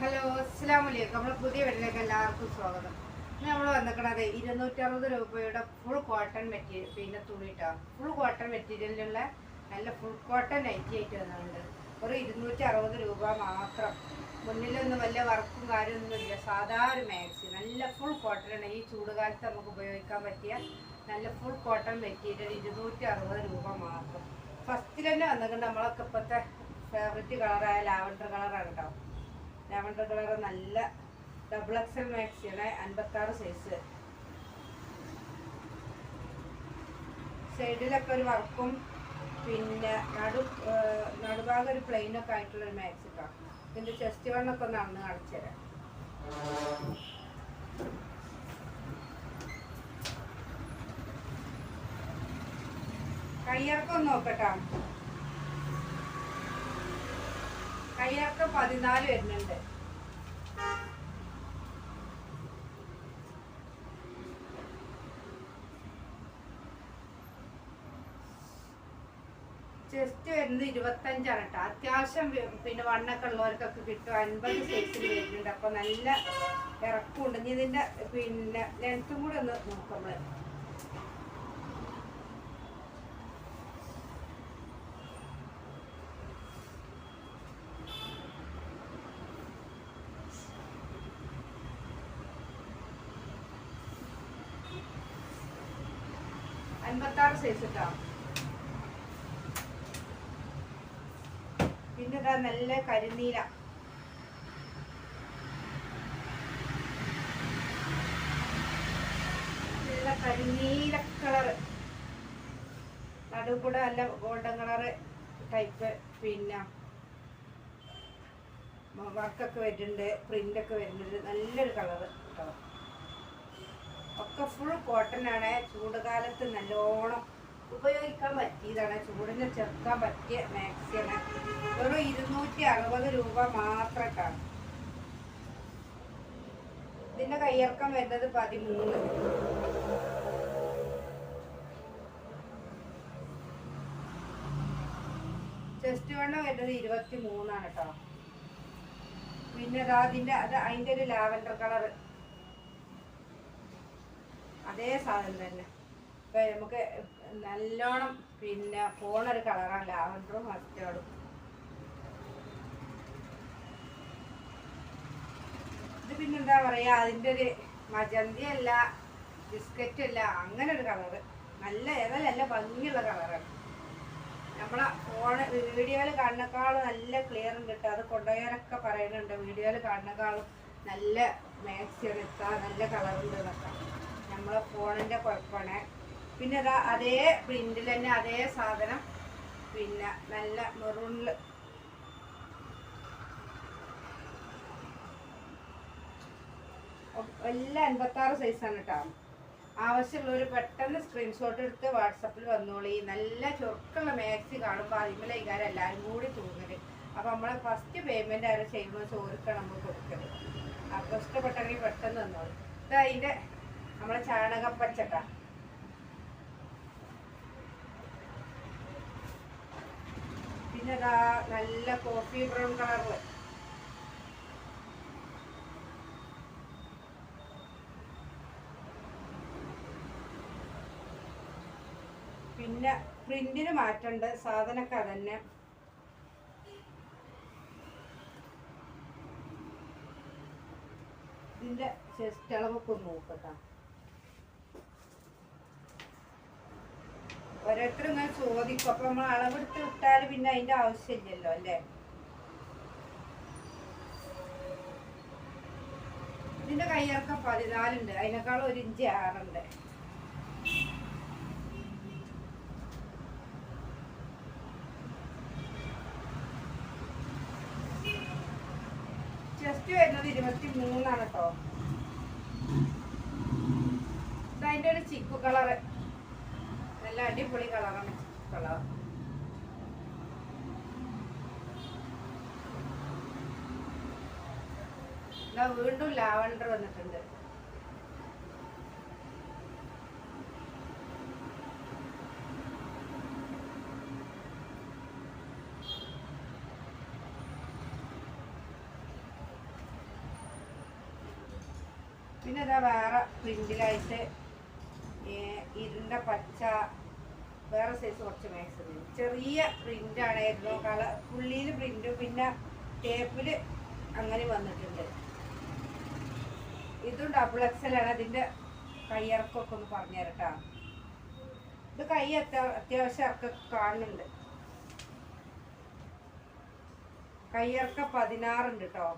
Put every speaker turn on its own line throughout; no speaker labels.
Hello അസ്സാം വലൈക്കും നമ്മൾ പുതിയ വീട്ടിലേക്ക് എല്ലാവർക്കും സ്വാഗതം. ഇന്ന് നമ്മൾ വന്നിക്കണത് ഇരുന്നൂറ്ററുപത് രൂപയുടെ ഫുൾ കോട്ടൺ മെറ്റീരിയൽ പിന്നെ തുണിട്ടോ. ഫുൾ കോട്ടൺ മെറ്റീരിയലിലുള്ള നല്ല ഫുൾ കോട്ടൺ നൈറ്റി ആയിട്ട് വന്നിട്ടുണ്ട് ഒരു ഇരുന്നൂറ്റി അറുപത് രൂപ മാത്രം. മുന്നിലൊന്നും വലിയ വർക്കും കാര്യമൊന്നും ഇല്ല. സാധാ ഒരു മാക്സി നല്ല ഫുൾ കോട്ടൺ ഈ ചൂടുകാലത്ത് നമുക്ക് ഉപയോഗിക്കാൻ പറ്റിയ നല്ല ഫുൾ കോട്ടൺ മെറ്റീരിയൽ ഇരുന്നൂറ്റി അറുപത് രൂപ മാത്രം. ഫസ്റ്റിൽ തന്നെ വന്നിട്ടുണ്ട് നമ്മളൊക്കെ ഇപ്പോഴത്തെ ഫേവററ്റ് കളറായ ലാവൻഡർ കളറാണ് കേട്ടോ ലാവൻഡർ കളർ നല്ല ഡബിൾ എക്സൽ മാക്സിയാണ് അൻപത്താറ് സൈസ് സൈഡിലൊക്കെ ഒരു വർക്കും പിന്നെ നടു നടുഭാഗം ഒരു പ്ലെയിനൊക്കെ ആയിട്ടുള്ള ഒരു മാക്സി കേട്ടോ ഇതിന്റെ ചെസ്റ്റ് വണ്ണൊക്കെ ഒന്ന് അന്ന് കാണിച്ചുതരാം കയ്യിറക്കം നോക്കട്ടോ. കയ്യിറക്കം പതിനാല് വരുന്നുണ്ട്. ചെസ്റ്റ് വരുന്നത് ഇരുപത്തഞ്ചാണ് കേട്ടോ. അത്യാവശ്യം പിന്നെ വണ്ണൊക്കെ ഉള്ളവർക്കൊക്കെ കിട്ടും. അൻപത് സൈസിൽ വരുന്നുണ്ട്. അപ്പൊ നല്ല ഇറക്കമുണ്ട്. ഇനി ഇതിന്റെ പിന്നെ ലെങ്ത്തും കൂടെ ഒന്ന് നോക്കാം നമ്മൾ അൻപത്താറ് സൈസ് കേട്ടോ പിന്നെ ഇതാ നല്ല കരിനീല. നല്ല കരിനീല കളറ്. നടുവ് കൂടെ നല്ല ഗോൾഡൻ കളറ് ടൈപ്പ് പിന്നെ വർക്കൊക്കെ വരുന്നുണ്ട് പ്രിന്റൊക്കെ വരുന്നുണ്ട്. നല്ലൊരു കളറ്. ഒക്കെ ഫുൾ കോട്ടൺ ആണ്. ചൂടുകാലത്ത് നല്ലോണം ഉപയോഗിക്കാൻ പറ്റിയതാണ്. ചൂടിന് ചെറുക്കാൻ പറ്റിയ മാക്സിയാണ് വെറും ഇരുന്നൂറ്റി അറുപത് രൂപ മാത്രക്കാണ്. ഇതിന്റെ കയ്യിറക്കം വരുന്നത് പതിമൂന്ന്. ചെസ്റ്റ് വണ്ണം വരുന്നത് ഇരുപത്തി മൂന്നാണ് കേട്ടോ പിന്നെ അതിന്റെ അത് അതിന്റെ ഒരു ലാവൻഡർ കളറ്. അതേ സാധനം തന്നെ. ഇപ്പൊ നമുക്ക് നല്ലോണം പിന്നെ പോണൊരു കളറാണ് ലാവൻഡറും മസ്റ്റേർഡും ഇത് പിന്നെന്താ പറയാ അതിന്റെ ഒരു മജന്തിയല്ല ബിസ്ക്കറ്റ് അല്ല അങ്ങനെ ഒരു കളറ് നല്ല ഇതല്ല ഭംഗിയുള്ള കളറാണ്. നമ്മളെ ഫോണ് വീഡിയോയിൽ കാണുന്നേക്കാളും നല്ല ക്ലിയർ ഉണ്ട് അത് കൊണ്ടുപോയാലൊക്കെ പറയുന്നുണ്ട് വീഡിയോയിൽ കാണുന്നേക്കാളും നല്ല മാക്സിയാണ് എത്താ നല്ല കളറുണ്ട് എന്നൊക്കെ. നമ്മളെ ഫോണിന്റെ കുഴപ്പമാണ്. പിന്നെ അതാ അതേ പ്രിന്റിൽ തന്നെ അതേ സാധനം. പിന്നെ നല്ല മെറൂണിൽ എല്ലാം അൻപത്താറ് സൈസാണ് കേട്ടോ ആവശ്യമുള്ളവർ പെട്ടെന്ന് സ്ക്രീൻഷോട്ട് എടുത്ത് വാട്സപ്പിൽ വന്നോളി. നല്ല ചുരുക്കുള്ള മാക്സി കാണുമ്പോൾ അതിമേലേക്കാരം എല്ലാവരും കൂടി തൂങ്ങൽ. അപ്പോൾ നമ്മളെ ഫസ്റ്റ് പേയ്മെന്റ് ആരും ചെയ്യുമ്പോൾ ചോദിക്കണം നമ്മൾ കൊടുക്കൽ. അപ്പോൾ ഇഷ്ടപ്പെട്ടെങ്കിൽ പെട്ടെന്ന് വന്നോളി. ഇത് അതിന്റെ നമ്മളെ ചാണകപ്പച്ചട്ട പിന്നെ ഇതാ നല്ല കോഫി ബ്രൗൺ കളറിൽ പിന്നെ പ്രിന്റിന് മാറ്റമുണ്ട് സാധനമൊക്കെ അതന്നെ. ഇതിന്റെ ചെസ്റ്റ് അളവൊക്കെ നോക്കട്ടാ ഓരോരുത്തരും ഇങ്ങനെ ചോദിക്കും. അപ്പൊ നമ്മൾ അളവെടുത്ത് വിട്ടാൽ പിന്നെ അതിന്റെ ആവശ്യമില്ലല്ലോ അല്ലേ? ഇതിന്റെ കയ്യിറക്കം പതിനാലുണ്ട്. അതിനേക്കാളും ഒരു ഇഞ്ച് ആറുണ്ട്. ചെസ്റ്റ് വരുന്നത് ഇരുപത്തി മൂന്നാണ് കേട്ടോ അതിന്റെ ഒരു ചിക്കു കളറ്. നല്ല അടിപൊളി കളറാണ്. കളർ. ഇതാ വീണ്ടും ലാവണ്ടർ വന്നിട്ടുണ്ട്. പിന്നെ ഇതാ വേറെ പ്രിന്റിലായിട്ട് ഇരുണ്ട പച്ച വേറെ സൈസ് കുറച്ച് മാക്സ് ചെറിയ പ്രിന്റ് ആണായിരുന്നു കളർ പുള്ളിയിൽ പ്രിന്റും പിന്നെ ടേപ്പിൽ അങ്ങനെ വന്നിട്ടുണ്ട്. ഇതും ഡബിൾ എക്സൽ ആണ്. അതിന്റെ കയ്യിറക്കൊക്കെ ഒന്ന് പറഞ്ഞു തരട്ടാ. ഇത് കൈ അത്യാ അത്യാവശ്യം ഇറക്കൊക്കെ കാണുന്നുണ്ട്. കയ്യിറക്ക പതിനാറുണ്ട് കേട്ടോ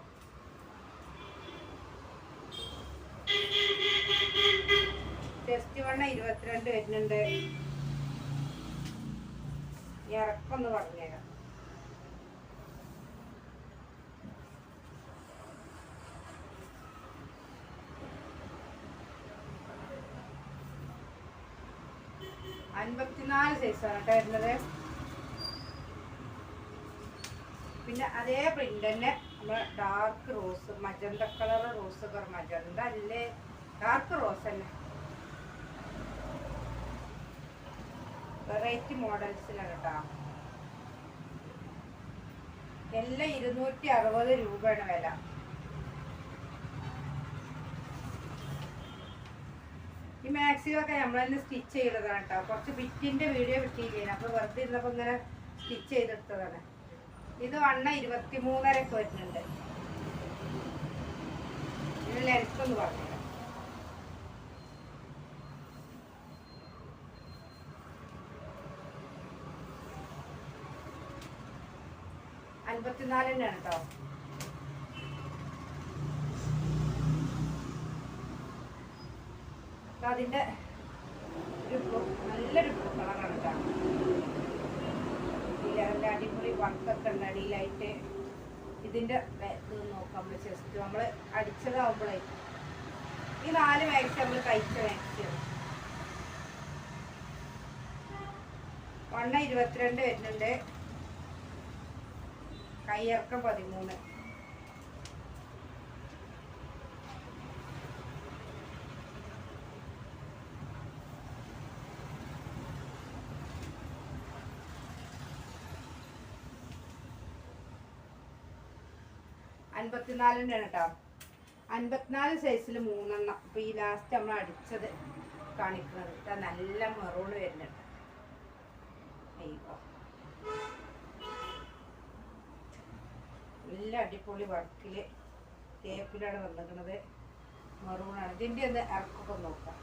ടെസ്റ്റ് വണ്ണ ഇരുപത്തിരണ്ട് വരുന്നുണ്ട്. ഇറക്കൊന്ന് പറഞ്ഞുതരാം അൻപത്തിനാല് സൈസാണ് കേട്ടോ വരുന്നത്. പിന്നെ അതേ പ്രിന്റ് തന്നെ നമ്മളെ dark rose magenta colour rose magenta അല്ലേ? ഡാർക്ക് റോസ് തന്നെ. വെറൈറ്റി മോഡൽസിലാണ് കേട്ടോ എല്ലാം ഇരുന്നൂറ്റി അറുപത് രൂപയാണ് വില. ഈ മാക്സിമൊക്കെ നമ്മൾ തന്നെ സ്റ്റിച്ച് ചെയ്തതാണ് കേട്ടോ കുറച്ച് ബിറ്റിന്റെ വീഡിയോ കിട്ടിയില്ലേ? അപ്പൊ വെറുതെ ഇരുന്നപ്പോ ഇങ്ങനെ സ്റ്റിച്ച് ചെയ്തെടുത്തതാണ്. ഇത് വണ്ണ ഇരുപത്തി മൂന്നരക്ക് വരുന്നുണ്ട്. ഇതിന് ലെൻസ് ഒന്ന് പറഞ്ഞുതരാം അൻപത്തിനാലിനാണ് കേട്ടോ അതിന്റെ ഒരു നല്ലൊരു കളറാണ് കേട്ടോ ഇതിൽ അടിപൊളി വർക്കൊക്കെ ഉണ്ട് അടിയിലായിട്ട് ഇതിന്റെ ഇത് നോക്കാം നമ്മൾ ചെസ്റ്റ് നമ്മൾ അടിച്ചതാവുമ്പോഴേ ഈ നാല് മാക്സി നമ്മൾ കഴിച്ച മാക്സിയാണ് വണ്ണ ഇരുപത്തിരണ്ട് വരുന്നുണ്ട്. കയ്യിറക്കം പതിമൂന്ന്. അൻപത്തിനാലിന്റെ ആണ് കേട്ടോ അൻപത്തിനാല് സൈസിൽ മൂന്നെണ്ണം. അപ്പൊ ഈ ലാസ്റ്റ് നമ്മൾ അടിച്ചത് കാണിക്കുന്നത് നല്ല മെറൂൺ വരുന്നുണ്ട്. നല്ല അടിപൊളി വർക്കിൽ തേപ്പിലാണ് വന്നിരിക്കുന്നത്. മെറൂണാണ്. ഇതിന്റെ ഒന്ന് ഇറക്കൊക്കെ നോക്കാം.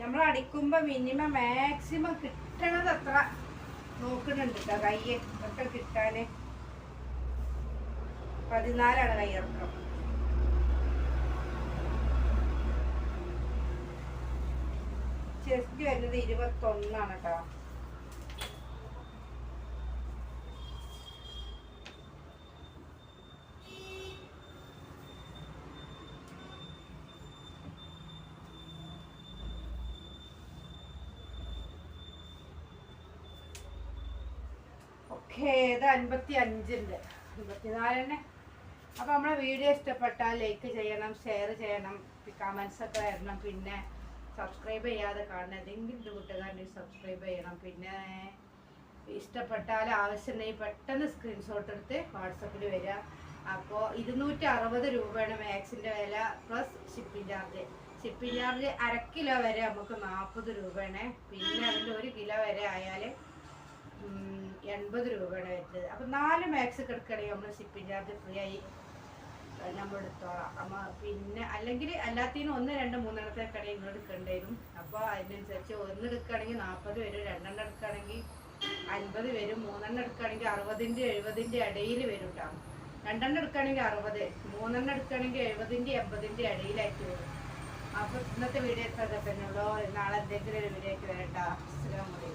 നമ്മൾ അടിക്കുമ്പോൾ മിനിമം മാക്സിമം കിട്ടണത് അത്ര നോക്കുന്നുണ്ട് കേട്ടോ കയ്യ് ഒക്കെ കിട്ടാൻ പതിനാലാണ് കയ്യിറക്കം ചെസ്റ്റ് വരുന്നത് ഇരുപത്തൊന്നാണ് കേട്ടോ ഇത് അൻപത്തി അഞ്ചുണ്ട് അൻപത്തിനാലെന്നെ അപ്പോൾ നമ്മളെ വീഡിയോ ഇഷ്ടപ്പെട്ടാൽ ലൈക്ക് ചെയ്യണം ഷെയർ ചെയ്യണം കമൻസ് ഒക്കെ വരണം. പിന്നെ സബ്സ്ക്രൈബ് ചെയ്യാതെ കാണുന്ന ഏതെങ്കിലും കൂട്ടുകാരനെ സബ്സ്ക്രൈബ് ചെയ്യണം. പിന്നെ ഇഷ്ടപ്പെട്ടാൽ ആവശ്യമുണ്ടെങ്കിൽ പെട്ടെന്ന് സ്ക്രീൻഷോട്ട് എടുത്ത് വാട്സപ്പിൽ വരിക. അപ്പോൾ ഇരുന്നൂറ്റി അറുപത് രൂപയാണ് മാക്സിന്റെ വില plus shipping charge shipping charge അര കിലോ വരെ നമുക്ക് നാൽപ്പത് രൂപയാണ്. പിന്നെ അതിന്റെ ഒരു കിലോ വരെ ആയാൽ എൺപത് രൂപയുടെ വരുന്നത് അപ്പം നാല് മാക്സ് കിടക്കണേ നമ്മൾ ഷിപ്പിംഗ് ചാർജ് ഫ്രീ ആയി നമ്മൾ എടുത്തോളാം. അമ്മ പിന്നെ അല്ലെങ്കിൽ എല്ലാത്തിനും ഒന്ന് രണ്ട് മൂന്നെണ്ണത്തേക്കാണ് നിങ്ങൾ എടുക്കേണ്ടി വരും. അപ്പോൾ അതിനനുസരിച്ച് ഒന്ന് എടുക്കുകയാണെങ്കിൽ നാൽപ്പത് വരും രണ്ടെണ്ണം എടുക്കുകയാണെങ്കിൽ അൻപത് വരും മൂന്നെണ്ണം എടുക്കുകയാണെങ്കിൽ അറുപതിന്റെ എഴുപതിന്റെ ഇടയിൽ വരും കേട്ടോ രണ്ടെണ്ണം എടുക്കുകയാണെങ്കിൽ അറുപത് മൂന്നെണ്ണം എടുക്കുകയാണെങ്കിൽ എഴുപതിന്റെ എൺപതിന്റെ ഇടയിലായിട്ട് വരും. അപ്പോൾ ഇന്നത്തെ വീഡിയോ എത്ര തന്നെയുള്ളൂ നാളെ എന്തെങ്കിലും ഒരു വീഡിയോ ആയിട്ട് വരട്ടാ. അസ്സലാമു അലൈക്കും.